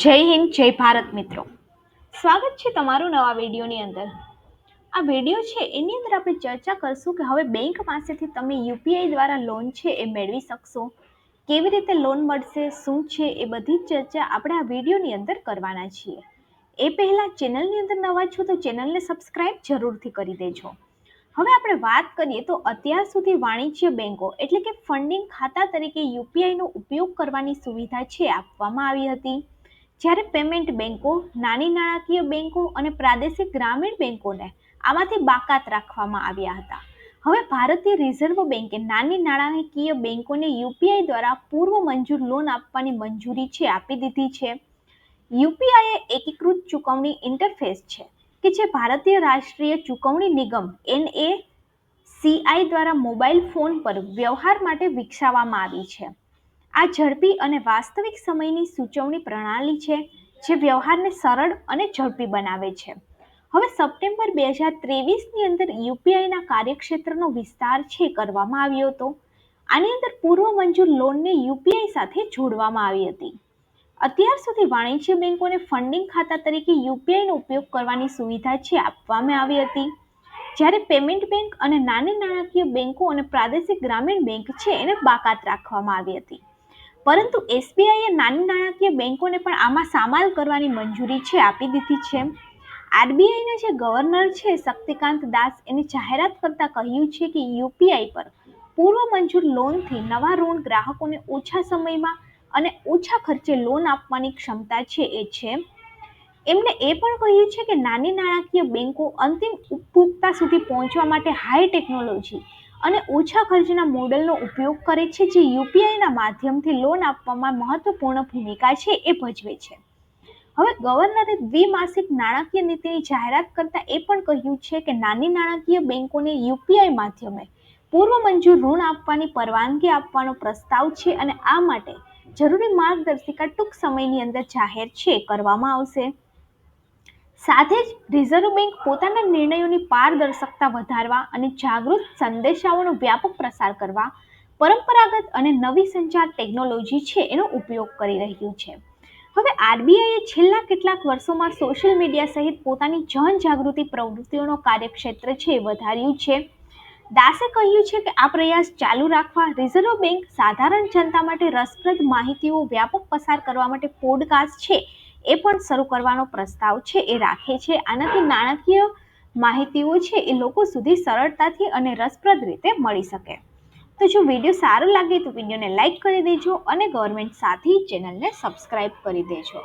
જય હિન્દ, જય ભારત મિત્રો. સ્વાગત છે તમારું નવા વિડીયોની અંદર. આ વીડિયો છે, એની અંદર આપણે ચર્ચા કરશું કે હવે બેંક પાસેથી તમે યુપીઆઈ દ્વારા લોન છે એ મેળવી શકશો? કેવી રીતે લોન મળશે? શું છે? એ બધી જ ચર્ચા આપણે આ વિડીયોની અંદર કરવાના છીએ. એ પહેલાં ચેનલની અંદર નવા છો તો ચેનલને સબસ્ક્રાઈબ જરૂરથી કરી દેજો. હવે આપણે વાત કરીએ તો અત્યાર સુધી વાણિજ્ય બેંકો, એટલે કે ફંડિંગ ખાતા તરીકે યુપીઆઈનો ઉપયોગ કરવાની સુવિધા છે આપવામાં આવી હતી. જ્યારે પેમેન્ટ બેન્કો નાની નાણાકીય બેન્કો અને પ્રાદેશિક ગ્રામીણ બેન્કોને આમાંથી બાકાત રાખવામાં આવ્યા હતા. હવે ભારતીય રિઝર્વ બેન્કે નાની નાણાકીય બેન્કોને યુપીઆઈ દ્વારા પૂર્વ મંજૂર લોન આપવાની મંજૂરી છે, આપી દીધી છે. યુપીઆઈ એ એકીકૃત ચૂકવણી ઇન્ટરફેસ છે કે જે ભારતીય રાષ્ટ્રીય ચૂકવણી નિગમ એનએ સીઆઈ દ્વારા મોબાઈલ ફોન પર વ્યવહાર માટે વિકસાવવામાં આવી છે. આ ઝડપી અને વાસ્તવિક સમયની સૂચવણી પ્રણાલી છે, જે વ્યવહારને સરળ અને ઝડપી બનાવે છે. હવે સપ્ટેમ્બર બે હજાર ત્રેવીસની અંદર યુપીઆઈના કાર્યક્ષેત્રનો વિસ્તાર છે કરવામાં આવ્યો હતો. આની અંદર પૂર્વ મંજૂર લોનને યુપીઆઈ સાથે જોડવામાં આવી હતી. અત્યાર સુધી વાણિજ્ય બેંકોને ફંડિંગ ખાતા તરીકે યુપીઆઈનો ઉપયોગ કરવાની સુવિધા છે આપવામાં આવી હતી. જ્યારે પેમેન્ટ બેંક અને નાની નાણાકીય બેંકો અને પ્રાદેશિક ગ્રામીણ બેંક છે એને બાકાત રાખવામાં આવી હતી. પરંતુ એસબીઆઈએ નાની નાણાકીય બેંકોને પણ આમાં સામાલ કરવાની મંજૂરી છે, આપી દીધી છે. આરબીઆઈના જે ગવર્નર છે, શક્તિકાંત દાસ, એની જાહેરાત કરતા કહ્યું છે કે યુપીઆઈ પર પૂર્વ મંજૂર લોનથી નવા ઋણ ગ્રાહકોને ઓછા સમયમાં અને ઓછા ખર્ચે લોન આપવાની ક્ષમતા છે એ છે. એમણે એ પણ કહ્યું છે કે નાની નાણાકીય બેન્કો અંતિમ ઉપભોક્તા સુધી પહોંચવા માટે હાઈ ટેકનોલોજી અને ઓછા ખર્ચના મોડલનો ઉપયોગ કરે છે જે યુપીઆઈના માધ્યમથી લોન આપવામાં મહત્વપૂર્ણ ભૂમિકા છે એ ભજવે છે. હવે ગવર્નરે દ્વિમાસિક નાણાકીય નીતિની જાહેરાત કરતાં એ પણ કહ્યું છે કે નાની નાણાકીય બેંકોને યુપીઆઈ માધ્યમે પૂર્વ મંજૂર ઋણ આપવાની પરવાનગી આપવાનો પ્રસ્તાવ છે અને આ માટે જરૂરી માર્ગદર્શિકા ટૂંક સમયની અંદર જાહેર છે, કરવામાં આવશે. સાથે જ રિઝર્વ બેંક પોતાના નિર્ણયોની પારદર્શકતા વધારવા અને જાગૃત સંદેશાઓનો વ્યાપક પ્રસાર કરવા, પરંપરાગત અને નવી સંચાર ટેકનોલોજી છે એનો ઉપયોગ કરી રહ્યું છે. હવે આરબીઆઈએ છેલ્લા કેટલાક વર્ષોમાં સોશિયલ મીડિયા સહિત પોતાની જનજાગૃતિ પ્રવૃત્તિઓનો કાર્યક્ષેત્ર છે વધાર્યું છે. દાસે કહ્યું છે કે આ પ્રયાસ ચાલુ રાખવા, રિઝર્વ બેંક સાધારણ જનતા માટે રસપ્રદ માહિતીઓ વ્યાપક પસાર કરવા માટે પોડકાસ્ટ છે એ પણ શરૂ કરવાનો પ્રસ્તાવ છે, એ રાખે છે. આનાથી નાણાકીય માહિતીઓ છે, એ લોકો સુધી સરળતાથી અને રસપ્રદ રીતે મળી શકે. તો જો વીડિયો સારો લાગે તો વિડીયોને લાઇક કરી દેજો અને ગવર્મેન્ટ સાથી ચેનલને સબસ્ક્રાઈબ કરી દેજો.